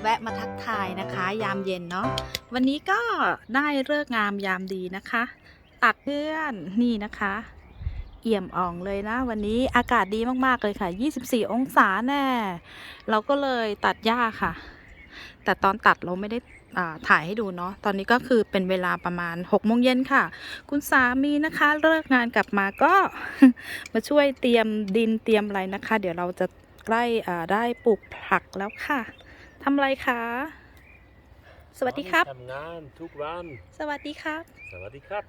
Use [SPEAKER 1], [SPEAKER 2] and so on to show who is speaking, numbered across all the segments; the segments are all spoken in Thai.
[SPEAKER 1] แวะมาทักทายนะคะ ยามเย็นเนาะวันนี้ก็ได้เลิกงามยามดีนะคะ ตัดเพื่อนนี่นะคะ เอี่ยมอ่องเลยนะ วันนี้อากาศดีมากๆเลยค่ะ 24 องศาแน่ เราก็เลยตัดหญ้าค่ะ แต่ตอนตัดเราไม่ได้ถ่ายให้ดูเนาะ ตอนนี้ก็คือเป็นเวลาประมาณ6โมงเย็นค่ะ คุณสามีนะคะ เลิกงานกลับมาก็มาช่วยเตรียมดินเตรียมอะไรนะคะ เดี๋ยวเราจะใกล้อ่าได้ปลูกผักแล้วค่ะ ทำอะไรคะ สวัสดีครับ
[SPEAKER 2] ทำงานทุกวัน
[SPEAKER 1] สวัสดีครับ
[SPEAKER 2] สวัสดีครับ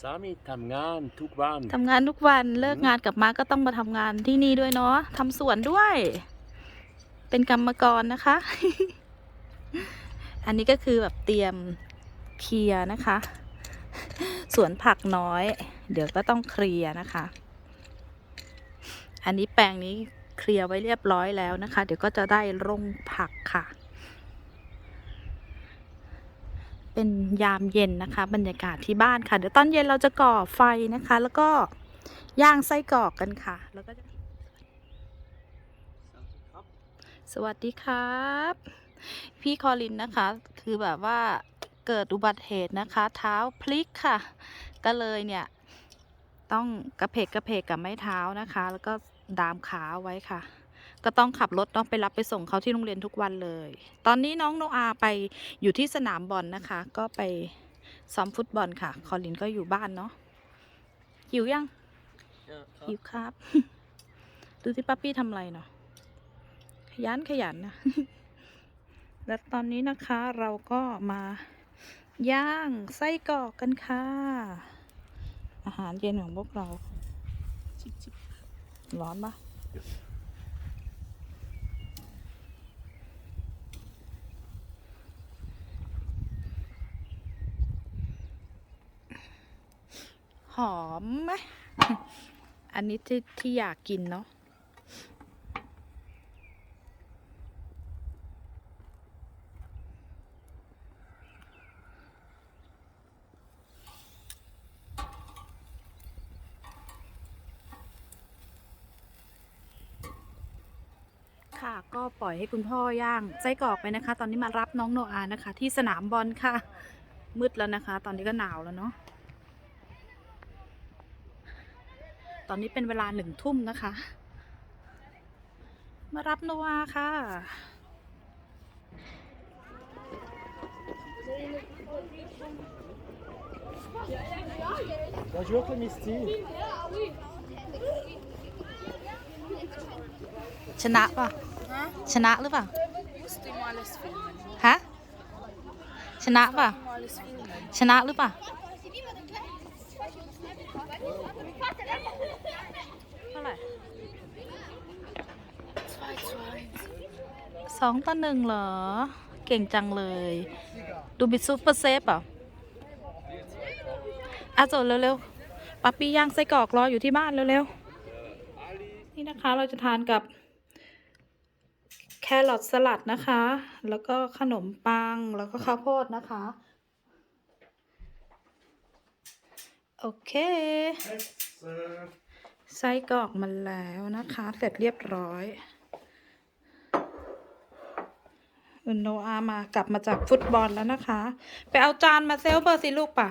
[SPEAKER 2] สามีทำงานทุกวัน
[SPEAKER 1] ทำงานทุกวัน เลิกงานกลับมาก็ต้องมาทำงานที่นี่ด้วยเนาะทำสวนด้วย เป็นกรรมกรนะคะ อันนี้ก็คือแบบเตรียมเคลียร์นะคะ สวนผักน้อย เดี๋ยวก็ต้องเคลียร์นะคะ อันนี้แปลงนี้ เคลียร์ไว้เรียบร้อยแล้วนะคะ เดี๋ยวก็จะได้ร่งผักค่ะ เป็นยามเย็นนะคะ บรรยากาศที่บ้านค่ะ เดี๋ยวตอนเย็นเราจะก่อไฟนะคะ แล้วก็ย่างไส้กรอกกันค่ะ แล้วก็สวัสดีครับ พี่คอลินนะคะ คือแบบว่าเกิดอุบัติเหตุนะคะ เท้าพลิกค่ะ ก็เลยเนี่ย ต้องกระเพกกระเพกกับไม้เท้านะคะ แล้วก็ ดามขาเอาไว้ค่ะ ก็ต้องขับรถต้องไปรับไปส่งเขาที่โรงเรียนทุกวันเลย ตอนนี้น้องโนอาไปอยู่ที่สนามบอลนะคะ ก็ไปซ้อมฟุตบอลค่ะ คอลินก็อยู่บ้านเนาะหิวยังหิวครับ ดูที่ป้าปี้ทำอะไรเนาะขยันขยันนะและตอนนี้นะคะเราก็มาย่างไส้กรอกกันค่ะ อาหารเย็นของพวกเราจิบจิบ ร้อนปะหอมไหมอันนี้ที่ที่อยากกินเนาะ ค่ะ ก็ปล่อยให้คุณพ่อย่างไส้กรอกไปนะคะ ตอนนี้มารับน้องโนอานะคะ ที่สนามบอลค่ะ มืดแล้วนะคะ ตอนนี้ก็หนาวแล้วเนาะตอนนี้เป็นเวลาหนึ่งทุ่มนะคะ มารับโนอาค่ะ
[SPEAKER 2] Ja, je ook een mistie.
[SPEAKER 1] ชนะป่ะ ชนะหรือเปล่า
[SPEAKER 3] Musst du mal alles filmen.
[SPEAKER 1] ฮะชนะป่ะ
[SPEAKER 3] Mal alles filmen.
[SPEAKER 1] ชนะหรือเปล่าเท่าไหร่
[SPEAKER 3] 2 zu 1.
[SPEAKER 1] สองต่อหนึ่งเหรอ เก่งจังเลย ดูบิดซูเปอร์เซฟเหรออะโจดเร็วๆปัปปี้ย่างไส้กรอกรออยู่ที่บ้านเร็วๆ นี่นะคะเราจะทานกับ แครอทสลัดนะคะ แล้วก็ขนมปัง แล้วก็ข้าวโพดนะคะ โอเค ไส้กรอกมันแล้วนะคะ เสร็จเรียบร้อยอุนโนอามากลับมาจากฟุตบอลแล้วนะคะ ไปเอาจานมาเซลเบอร์สิลูกป่ะ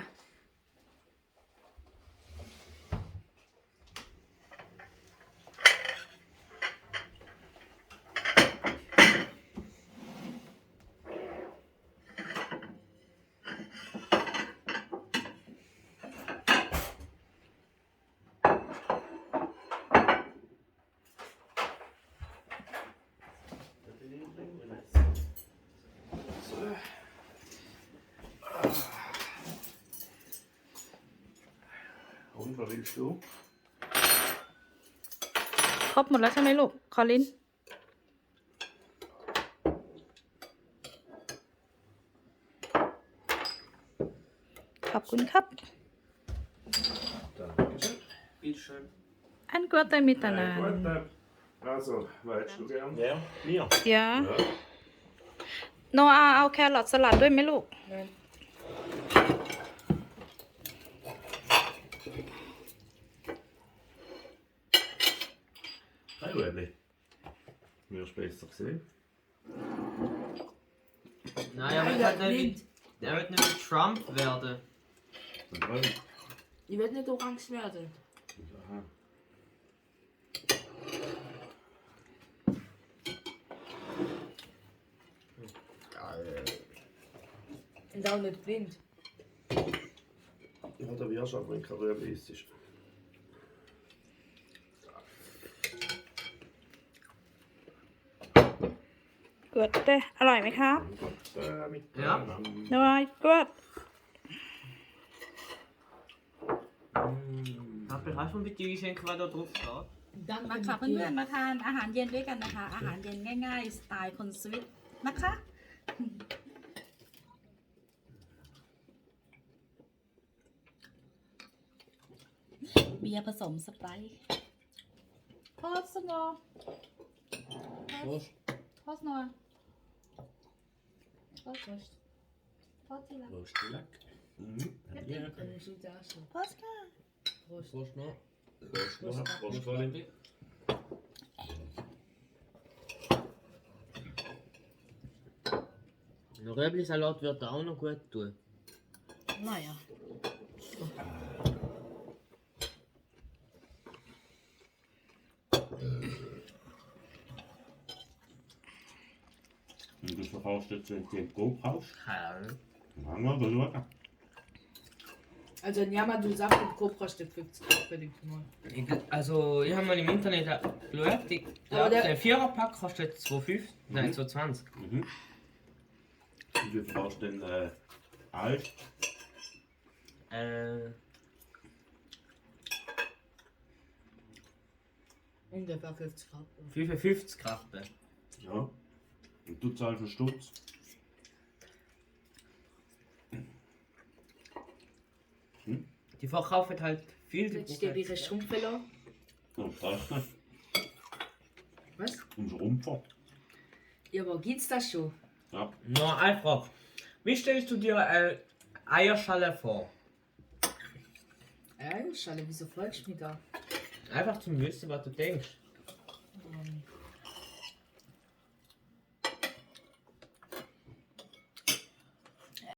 [SPEAKER 2] Und was willst du?
[SPEAKER 1] ครบหมดแล้วใช่ไหมลูก คอลิน ขอบคุณครับ
[SPEAKER 2] Dankeschön. Bitteschön.
[SPEAKER 1] อันกัวเตมิตานาน
[SPEAKER 4] Gut, äh, also, was hättest du gern?
[SPEAKER 2] Ja, mir.
[SPEAKER 1] เดี๋ยวโนอา
[SPEAKER 4] besser gesehen.
[SPEAKER 5] Nein, aber
[SPEAKER 3] Nein,
[SPEAKER 5] er
[SPEAKER 3] der
[SPEAKER 5] wird nicht,
[SPEAKER 3] blind.
[SPEAKER 5] er wird nicht wie Trump werden.
[SPEAKER 4] Weil-
[SPEAKER 3] Ich will nicht orange werden.
[SPEAKER 4] Aha.
[SPEAKER 3] Und auch nicht blind.
[SPEAKER 4] Ja, da wirst du aber, wenn kein Rüebli isst.
[SPEAKER 1] Gut เด้อร่อยไหมครับ
[SPEAKER 4] Äh, mit
[SPEAKER 5] Ja.
[SPEAKER 4] ähm,
[SPEAKER 1] อร่อยกูด
[SPEAKER 5] Papa, hast du mir bitte einschenken, was da drauf steht?
[SPEAKER 1] มาค่ะเพื่อนๆมาทานอาหารเย็นด้วยกันนะคะ อาหารเย็นง่าย ๆ สไตล์คนสวิตนะคะ เบียร์ผสมสไปร์พอสโนพอสโน
[SPEAKER 3] Wartość. Pocina. Roszczylak.
[SPEAKER 1] Nie, Musím to jasno. Polska.
[SPEAKER 3] Prost.
[SPEAKER 4] Roszno. Roszno. Roszno.
[SPEAKER 5] Ein Röbli-Salat wird auch noch gut tun.
[SPEAKER 3] Naja.
[SPEAKER 2] voraussetzen, den
[SPEAKER 5] Grobhaus.
[SPEAKER 2] Dann also, haben wir verloren.
[SPEAKER 3] Also in Yamadu sagt und Kobrosch den 50 Euro bei den
[SPEAKER 5] Knurren. Also, ich habe mal im Internet äh, geschaut, die-
[SPEAKER 3] Aber
[SPEAKER 5] der-
[SPEAKER 3] der
[SPEAKER 5] Viererpack kostet 2,5, nein, 2,20.
[SPEAKER 2] Mhm. mhm. Und du brauchst den äh, Alt.
[SPEAKER 5] Äh,
[SPEAKER 3] Ungefähr 50 Euro.
[SPEAKER 5] 55 Rappen.
[SPEAKER 2] Ja. Und du zahlst einen Stutz.
[SPEAKER 5] Die verkaufen halt viel. die
[SPEAKER 3] Jetzt steht
[SPEAKER 5] brauchen
[SPEAKER 3] ihre
[SPEAKER 5] halt-
[SPEAKER 3] Schrumpfe da.
[SPEAKER 2] Und das nicht.
[SPEAKER 3] Was?
[SPEAKER 2] Und Rumpfer.
[SPEAKER 3] Ja, aber gibt's das schon?
[SPEAKER 2] Ja.
[SPEAKER 5] Nur eine Frage. Wie stellst du dir eine Eierschale vor?
[SPEAKER 3] Ja, Schale, wieso fragst du mich da?
[SPEAKER 5] Einfach zum Wissen, was du denkst.
[SPEAKER 3] Ähm,